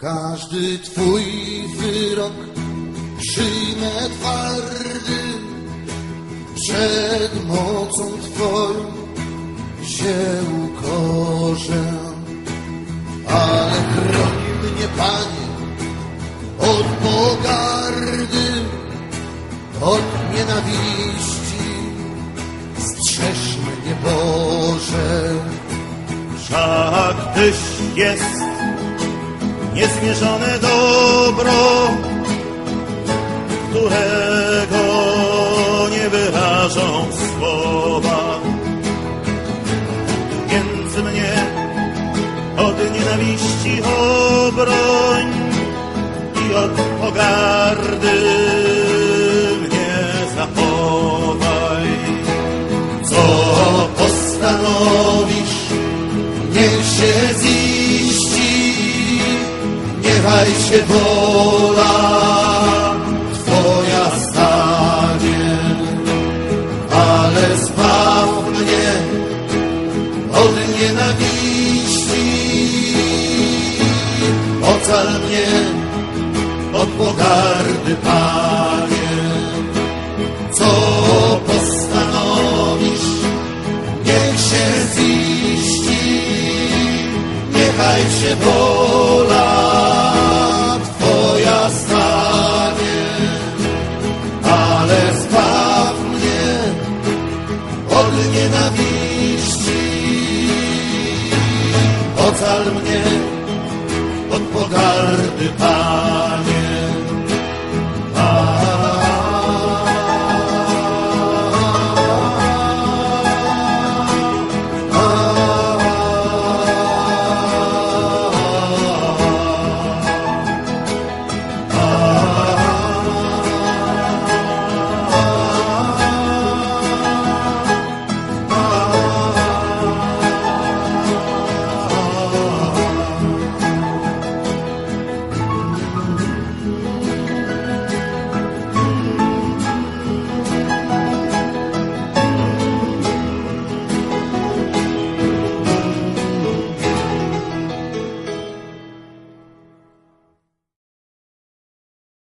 Każdy twój wyrok przyjmę twardy, przed mocą twoją się ukorzę. Ale chroń mnie, Panie, od pogardy, od nienawiści, strzeż mnie, Boże. Wszak jest niezmierzone dobro, którego nie wyrażą słowa. Więc mnie od nienawiści obroń i od pogardy mnie zachowaj. Co niechaj się wola Twoja stanie, ale zbaw mnie od nienawiści, ocal mnie od pogardy, Panie. Co postanowisz, niech się ziści, niechaj się wola od nienawiści, ocal mnie od pogardy, Panie.